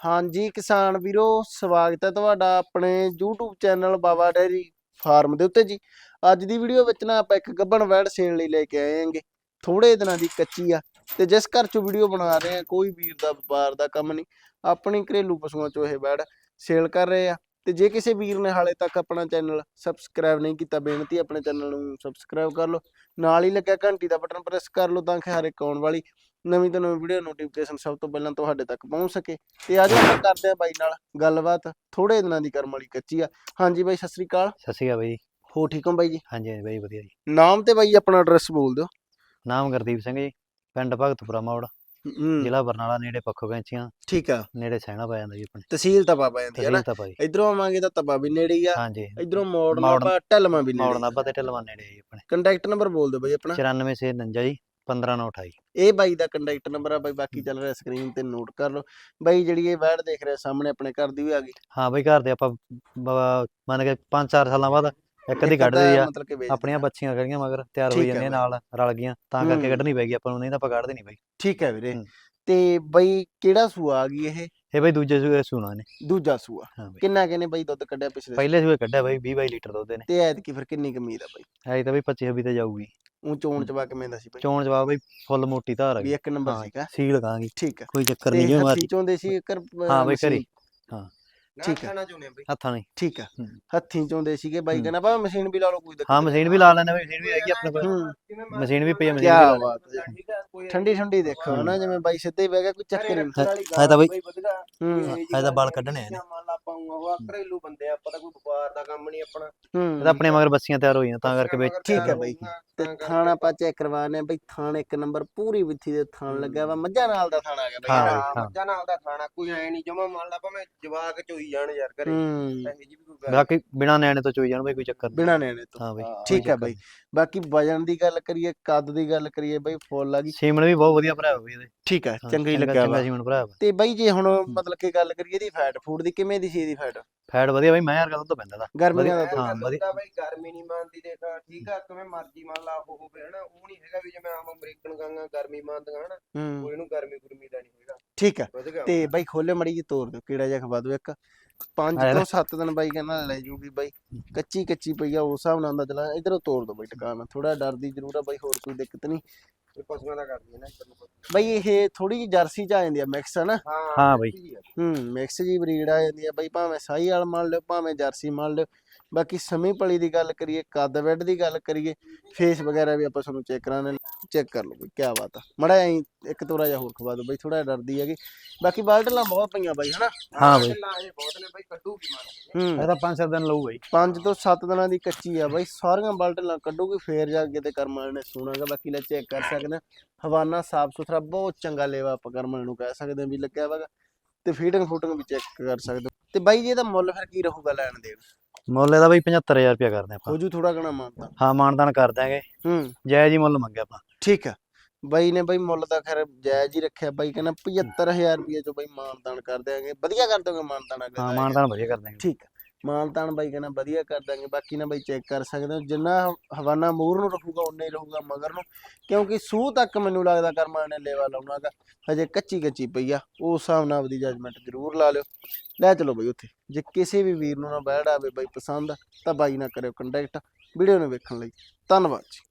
ਹਾਂਜੀ ਕਿਸਾਨ ਵੀਰੋ, ਸਵਾਗਤ ਹੈ ਤੁਹਾਡਾ ਆਪਣੇ YouTube channel Baba dairy farm ਦੇ ਉੱਤੇ ਜੀ। ਅੱਜ ਦੀ ਵੀਡੀਓ ਵਿੱਚ ਨਾ ਆਪਾਂ ਇੱਕ ਗੱਬਣ ਵੈੜ ਸੇਣ ਲਈ ਲੈ ਕੇ ਆਏ ਹਾਂਗੇ। ਥੋੜੇ ਦਿਨਾਂ ਦੀ ਕੱਚੀ ਆ ਤੇ ਜਿਸ ਘਰ ਚੋਂ ਵੀਡੀਓ ਬਣਾ ਰਹੇ ਆ ਕੋਈ ਵੀਰ ਦਾ ਵਪਾਰ ਦਾ ਕੰਮ ਨਹੀਂ। ਆਪਣੀ ਘਰੇਲੂ ਪਸ਼ੂਆਂ ਚੋਂ ਇਹ ਵੈੜ ਸੇਲ ਕਰ ਰਹੇ ਆ। ਤੇ ਜੇ ਕਿਸੇ ਵੀਰ ਨੇ ਹਾਲੇ ਤੱਕ ਆਪਣਾ ਚੈਨਲ ਸਬਸਕ੍ਰਾਈਬ ਨਹੀਂ ਕੀਤਾ, ਬੇਨਤੀ ਆਪਣੇ ਚੈਨਲ ਨੂੰ ਸਬਸਕ੍ਰਾਈਬ ਕਰ ਲਓ। ਨਾਲ ਹੀ ਲੱਗਿਆ ਘੰਟੀ ਦਾ ਬਟਨ ਪ੍ਰੈਸ ਕਰ ਲਓ ਤਾਂ ਕਿ ਹਰ ਇੱਕ ਆਉਣ ਵਾਲੀ ਨਵੀਂ ਤੋਂ ਨਵੀਂ ਵੀਡੀਓ ਨੋਟੀਫਿਕੇਸ਼ਨ ਸਭ ਤੋਂ ਪਹਿਲਾਂ ਤੁਹਾਡੇ ਤੱਕ ਪਹੁੰਚ ਸਕੇ। ਤੇ ਅੱਜ ਆਪਾਂ ਕਰਦੇ ਆ ਬਾਈ ਨਾਲ ਗੱਲਬਾਤ ਥੋੜੇ ਦਿਨਾਂ ਦੀ ਕਰਮ ਵਾਲੀ ਕੱਚੀ ਆ। ਹਾਂਜੀ ਬਾਈ ਸਤਿ ਸ੍ਰੀ ਅਕਾਲ। ਸਤਿ ਸ਼੍ਰੀ ਅਕਾਲ ਬਾਈ ਹੋ ਠੀਕ ਹੋ ਬਾਈ ਜੀ? ਹਾਂਜੀ ਹਾਂਜੀ ਬਾਈ ਵਧੀਆ ਜੀ। ਨਾਮ ਤੇ ਬਾਈ ਆਪਣਾ ਐਡਰੈਸ ਬੋਲ ਦਿਓ। ਨਾਮ ਗੁਰਦੀਪ ਸਿੰਘ ਜੀ ਪਿੰਡ ਭਗਤਪੁਰਾ ਮੋੜ ਹੂੰ, ਜ਼ਿਲ੍ਹਾ ਬਰਨਾਲਾ ਨੇੜੇ ਪੱਖੋ ਕੈਂਚੀਆਂ। ਠੀਕ ਆ। ਨੇੜੇ ਸੈਣਾ ਪੈ ਜਾਂਦਾ ਜੀ ਆਪਣੇ। ਤਹਿਸੀਲ ਤਾਂ ਬਾਬਾ ਜਾਂਦੀ ਹੈ ਨਾ। ਇਧਰੋਂ ਆਵਾਂਗੇ ਤਾਂ ਤਬਾ ਵੀ ਨੇੜੇ ਹੀ ਆ। ਹਾਂਜੀ। ਇਧਰੋਂ ਮੋੜ ਮੋੜ- ਨਾਪਾ ਢਲਮਾ ਵੀ ਮੋੜ ਨੇੜੇ ਨਾਭਾ ਤੇ ਢਲਵਾਂ ਨੇੜੇ ਜੀ ਆਪਣੇ। ਕੰਟੈਕਟ ਨੰਬਰ ਬੋਲ ਦਿਓ ਬਾਈ ਆਪਣਾ। 9449 ਜੀ। 15928 ਇਹ ਬਾਈ ਦਾ ਕੰਟੈਕਟ ਨੰਬਰ ਆ ਬਾਈ ਬਾਕੀ ਚੱਲ ਰਿਹਾ ਸਕਰੀਨ ਤੇ ਨੋਟ ਕਰ ਲਓ। ਬਾਈ ਜਿਹੜੀ ਇਹ ਵੈੜ ਦੇਖ ਰਿਹਾ ਸਾਹਮਣੇ ਆਪਣੇ ਘਰ ਦੀ ਵੀ ਆ ਗਈ? ਹਾਂ ਬਾਈ ਘਰ ਦੇ ਆਪਾਂ ਬ- ਮੰਨ ਕੇ 5-4 ਸਾਲਾਂ ਬਾਅਦ ਇੱਕ ਇੱਕ ਕੱਢ ਅੱਧਾ ਲਈ ਆ। ਮਤਲਬ ਕਿ ਵੇਚ ਆਪਣੀਆਂ ਬੱਚੀਆਂ ਖੜੀਆਂ ਮਗਰ ਤਿਆਰ ਠੀਕ ਹੋ ਹੈ ਜਾਂਦੀਆਂ ਬਾਈ। ਨਾਲ ਰਲ ਗਈਆਂ। ਤਾਂ ਕਰਕੇ ਹੂੰ। ਕੱਢਣੀ ਪੈਗੀ ਆਪਾਂ ਨੂੰ ਨਹੀਂ ਤਾਂ ਆਪਾਂ ਕੱਢਦੇ ਨਹੀਂ ਬਾਈ। ਠੀਕ ਹੈ ਵੀਰੇ। ਹੂੰ। ਤੇ ਬਾਈ ਕਿਹੜਾ ਸੂਆ ਆ ਗਈ ਇਹ? ਇਹ ਬਾਈ ਦੂਜੇ ਸੂਏ ਸੂਣਾ ਨੇ। ਦੂਜਾ ਸੂਆ। ਹਾਂ ਬਾਈ। ਕਿੰਨਾ ਕਿਨੇ ਬਾਈ ਦੁੱਧ ਕੱਢਿਆ ਪਿਛਲੇ ਪਹਿਲੇ ਸੂਏ ਕੱਢਿਆ ਬਾਈ 20 22 ਲੀਟਰ ਦੁੱਧ ਨੇ ਤੇ ਐਤਕੀ ਫਿਰ ਕਿੰਨੀ ਕਮੀਦ ਆ ਬਾਈ? ਐ ਤਾਂ ਬਾਈ 25 26 ਤੇ ਜਾਊਗੀ। ਉਹ ਚੋਣ ਚਵਾ ਕਿਵੇਂ ਦਾ ਸੀ ਬਾਈ। ਚੋਣ ਜਵਾਬ ਬਾਈ ਫੁੱਲ ਮੋਟੀ ਧਾਰ ਆ ਵੀ ਇੱਕ ਨੰਬਰ ਹਾਂ ਸੀਗਾ। ਸੀ ਲਗਾਂਗੀ ਠੀਕ ਆ। ਕੋਈ ਚੱਕਰ ਨਹੀਂ ਹੱਥੀ ਮਰਜ਼ੀ ਚੋਂਦੇ ਸੀ ਇੱਕ ਹਾਂ ਬਾਈ ਘਰੀ ਠੀਕ ਆ। ਹੱਥਾਂ ਨਹੀਂ ਠੀਕ ਆ। ਹੂੰ। ਹੱਥੀਂ ਚੋਂਦੇ ਸੀਗੇ ਬਾਈ ਹੂੰ। ਕਹਿੰਦਾ ਭਾਵੇਂ ਮਸ਼ੀਨ ਵੀ ਲਾ ਲਓ ਕੋਈ ਦਿੱਕਤ ਹਾਂ। ਮਸ਼ੀਨ ਵੀ ਲਾ ਲੈਣੇ ਬਾਈ ਮਸ਼ੀਨ ਵੀ ਹੈਗੀ ਆਪਣੇ ਕੋਲ। ਹੂੰ ਮਸ਼ੀਨ ਵੀ ਪਈ ਮਸ਼ੀਨ ਵੀ ਲਾ। ਬਾਤ ਹੈ। ਠੰਡੀ ਠੰਡੀ ਦੇਖੋ ਹਨਾ ਜਿਵੇਂ ਬਾਈ ਸਿੱਧੇ ਹੀ ਬਹਿ ਗਿਆ ਕੋਈ ਚੱਕਰ ਨਹੀਂ। ਹੈ ਤਾਂ ਬਾਈ ਹੂੰ ਹੈ ਤਾਂ ਬਾਲ ਕੱਢਣੇ ਆ ਘਰੇਲੂ ਬੰਦੇ ਆ ਆਪਾਂ ਤਾਂ ਕੋਈ ਵਪਾਰ ਦਾ ਕੰਮ ਨਹੀਂ ਆਪਣਾ। ਇਹ ਤਾਂ ਆਪਣੇ ਮਗਰ ਬੱਸੀਆਂ ਤਿਆਰ ਹੋਈਆਂ ਤਾਂ ਕਰਕੇ ਵਿੱਚ ਠੀਕ ਹੈ ਬਾਈ। ਤੇ ਥਾਣਾ ਆਪਾਂ ਚੈੱਕ ਕਰਵਾਣੇ ਬਈ ਥਾਣ ਇੱਕ ਨੰਬਰ ਪੂਰੀ ਵਿੱਥੀ ਦੇ ਥਾਣ ਲੱਗਿਆ ਵਾ ਮੱਝਾਂ ਨਾਲ ਦਾ ਥਾਣ ਆ ਗਿਆ ਹਾਂ ਬਈ ਹਾਂ। ਮੱਝਾਂ ਨਾਲ ਦਾ ਖਾਣਾ ਕੋਈ ਐ ਨਹੀਂ ਜਮਾ ਮੰਨ ਲਾ ਭਾਵੇਂ ਜਵਾਕ ਚੋਈ ਜਾਣ ਯਾਰ ਘਰੇ। ਇਹੋ ਜਿਹੀ ਵੀ ਕੋਈ ਗੱਲ ਬਾਕੀ ਬਿਨਾ ਨਿਆਣੇ ਤੋਂ ਚੋਈ ਜਾਣ ਬਾਈ ਕੋਈ ਚੱਕਰ ਬਿਨਾ ਨੇਣੇ ਤੋਂ। ਹਾਂ ਬਾਈ ਠੀਕ ਹੈ ਬਾਈ। ਬਾਕੀ ਵਜਨ ਦੀ ਗੱਲ ਕਰੀਏ ਕੱਦ ਦੀ ਗੱਲ ਕਰੀਏ ਬਈ ਫੁੱਲ ਆ ਗਈ ਸੀਮਨ ਵੀ ਬਹੁਤ ਵਧੀਆ ਭਰਾ ਬਾਈ ਇਹਦੇ। ਠੀਕ ਹੈ ਚੰਗਾ ਚੰਗਾ ਵਾ। ਸੀਮਨ ਭਰਾ ਵਾ। ਤੇ ਬਾਈ ਜੇ ਹੁਣ ਮਤਲਬ ਕਿ ਗੱਲ ਕਰੀਏ ਇਹਦੀ ਫੈਟ ਫੂਡ ਦੀ ਕਿਵੇਂ ਦੀ ਸੀ ਇਹਦੀ ਫੈਟ ਫੈਟ ਵਧੀਆ ਬਾਈ ਮੈਂ ਯਾਰ ਦੁੱਧ ਪੈਂਦਾ ਦਾ ਗਰਮੀਆਂ ਦਾ ਹਾਂ, ਹਾਂ ਵਧੀਆ। ਬਾਈ ਗਰਮੀ ਨਹੀਂ ਮੰਨਦੀ ਦੇਖ ਠੀਕ ਆ ਕਿਵੇਂ ਮਰਜ਼ੀ ਮੰਨ ਲਾ ਉਹ ਹੋਵੇ ਹਨਾ। ਉਹ ਨਹੀਂ ਹੈਗਾ ਵੀ ਜਿਵੇਂ ਆਮ ਅਮਰੀਕਨ ਗਾਂਗਾ ਗਰਮੀ ਮੰਨਦੀਆਂ ਹਨਾ। ਹੂੰ। ਕੋਈ ਨੂੰ ਗਰਮੀ ਗੁਰਮੀ ਦਾ ਨਹੀਂ ਹੈਗਾ। ਠੀਕ ਗਿਆ ਤੇ ਬਾਈ ਖੋਲੇ ਮੜੀ ਜੀ ਤੋੜ ਦਿਓ ਕਿਹੜਾ ਜਿਹਾ ਖਵਾ ਦਿਓ ਇੱਕ। ਪੰਜ ਆ ਤੋਂ 7 ਦਿਨ ਬਾਈ ਕਹਿੰਦਾ ਲੈ ਜੂਗੀ ਬਾਈ। ਕੱਚੀ ਕੱਚੀ ਪਈ ਆ ਉਸ ਹਿਸਾਬ ਨਾਲ ਆਂਦਾ ਚਲਾ ਇਧਰੋਂ ਤੋੜ ਦੋ ਬਾਈ ਟਿਕਾਣਾ। ਥੋੜਾ ਡਰਦੀ ਜ਼ਰੂਰ ਆ ਬਾਈ ਹੋਰ ਕੋਈ ਦਿੱਕਤ ਨਹੀਂ ਇਹ ਪਸ਼ੂਆਂ ਦਾ ਕਰਦੀ ਹੈ ਨਾ ਇੱਧਰ ਨੂੰ ਬਾਈ ਇਹ ਥੋੜੀ ਜਿਹੀ ਜਰਸੀ ਚ ਆ ਜਾਂਦੀ ਆ ਮਿਕਸ ਹੈ ਨਾ ਹਾਂ ਬਾਈ। ਹੂੰ ਮਿਕਸ ਜੀ ਬਰੀਡ ਆ ਜਾਂਦੀ ਆ। ਬਾਈ ਭਾਵੇਂ ਸਾਈ ਵਾਲ ਮੰਨ ਲਿਓ ਭਾਵੇਂ ਜਰਸੀ ਮੰਨ ਲਿਓ। ਬਾਕੀ ਸਮੀ ਪਲੀ ਦੀ ਗੱਲ ਕਰੀਏ ਕੱਦ ਵੈਡ ਦੀ ਗੱਲ ਕਰੀਏ ਫੇਸ ਵਗੈਰਾ ਵੀ ਆਪਾਂ ਤੁਹਾਨੂੰ ਚੈੱਕ ਕਰਾਣੇ ਚੈੱਕ ਕਰ ਲਓ ਬਈ ਕੀ ਬਾਤ ਆ। ਮੜਾ ਐਂ ਇੱਕ ਤੋਰਾ ਜਿਹਾ ਹੋਰ ਖਵਾ ਦਿਓ ਬਾਈ ਥੋੜਾ ਡਰਦੀ ਹੈਗੀ। ਬਾਕੀ ਬਾਲਟਲਾਂ ਬਹੁਤ ਪਈਆਂ ਬਾਈ ਹਨਾ? ਹਾਂ ਬਾਈ। ਬਹੁਤ ਨੇ ਬਾਈ ਕੱਢੂ ਕੀ ਮੰਨ ਹੂੰ। ਇਹ ਤਾਂ 5-7 ਦਿਨ ਲਊ ਬਾਈ। 5 ਤੋਂ 7 ਦਿਨਾਂ ਦੀ ਕੱਚੀ ਆ ਬਾਈ ਸਾਰੀਆਂ ਬਾਲਟਲਾਂ ਕੱਢੂਗੀ ਫੇਰ ਜਾ ਕੇ ਤੇ ਕਰਮਾਂ ਨੇ ਸੁਣਾਗਾ ਬਾਕੀ ਲੈ ਚੈੱਕ ਕਰ ਸਕਦੇ ਹਵਾਨਾ ਸਾਫ਼ ਸੁਥਰਾ ਬਹੁਤ ਚੰਗਾ ਲੇਵਾ ਆਪਾਂ ਕਰਮਾਂ ਨੂੰ ਕਹਿ ਸਕਦੇ ਆ ਵੀ ਲੱਗਿਆ ਵਾਗਾ ਤੇ ਫੀਡਿੰਗ ਫੂਟਿੰਗ ਵੀ ਚੈੱਕ ਕਰ ਸਕਦੇ ਤੇ ਬਾਈ ਜੀ ਇਹਦਾ ਮੁੱਲ ਫਿਰ ਕੀ ਰਹੂਗਾ ਲੈਣ ਦੇਣ? ਮੁੱਲ ਇਹਦਾ ਬਾਈ 75000 ਰੁਪਇਆ ਕਰਦੇ ਆਪਾਂ। ਹੋ ਜੂ ਥੋੜਾ ਘਣਾ ਮੰਨਦਾ ਹਾਂ ਮਾਨਦਾਨ ਕਰ ਦਿਆਂਗੇ। ਹੂੰ। ਜਾਇਜ਼ ਹੀ ਮੁੱਲ ਮੰਗਿਆ ਆਪਾਂ। ਠੀਕ ਆ। ਬਾਈ ਨੇ ਬਾਈ ਮੁੱਲ ਤਾਂ ਖੈਰ ਜਾਇਜ਼ ਹੀ ਰੱਖਿਆ। ਬਾਈ ਕਹਿੰਦਾ 75000 ਰੁਪਏ ਚੋਂ ਬਾਈ ਮਾਨਦਾਨ ਕਰ ਦਿਆਂਗੇ। ਵਧੀਆ ਕਰ ਦੋਗੇ ਮਾਨਦਾਨ ਅਗਲੇ ਹਾਂ ਦਾ। ਮਾਨਦਾਨ ਵਧੀਆ ਕਰ ਦਿਆਂਗੇ। ਠੀਕ ਆ। ਮਾਨਤਾਨ ਬਾਈ ਕਹਿੰਦਾ ਵਧੀਆ ਕਰ ਦਾਂਗੇ, ਬਾਕੀ ਨਾ ਬਾਈ ਚੈੱਕ ਕਰ ਸਕਦੇ ਹੋ। ਜਿੰਨਾ ਹਵਾਨਾ ਮੂਰ ਨੂੰ ਰਹੂਗਾ ਉਨਾ ਹੀ ਰਹੂਗਾ ਮਗਰ ਨੂੰ। ਕਿਉਂਕਿ ਸੂਹ ਤੱਕ ਮੈਨੂੰ ਲੱਗਦਾ ਕਰਮਾ ਨੇ ਲੇਵਾ ਲਾਉਣਾਗਾ ਹਜੇ ਕੱਚੀ ਕੱਚੀ ਪਈ ਆ, ਉਸ ਹਿਸਾਬ ਨਾਲ ਆਪਦੀ ਜਜਮੈਂਟ ਜ਼ਰੂਰ ਲਾ ਲਿਓ। ਲੈ ਚਲੋ ਬਾਈ ਉੱਥੇ। ਜੇ ਕਿਸੇ ਵੀ ਵੀਰ ਨੂੰ ਨਾ ਬੈੜ ਆਵੇ ਬਾਈ ਪਸੰਦ ਤਾਂ ਬਾਈ ਨਾ ਕਰਿਓ ਕੰਟੈਕਟ ਵੀਡੀਓ ਨੂੰ ਵੇਖਣ ਲਈ। ਧੰਨਵਾਦ ਜੀ।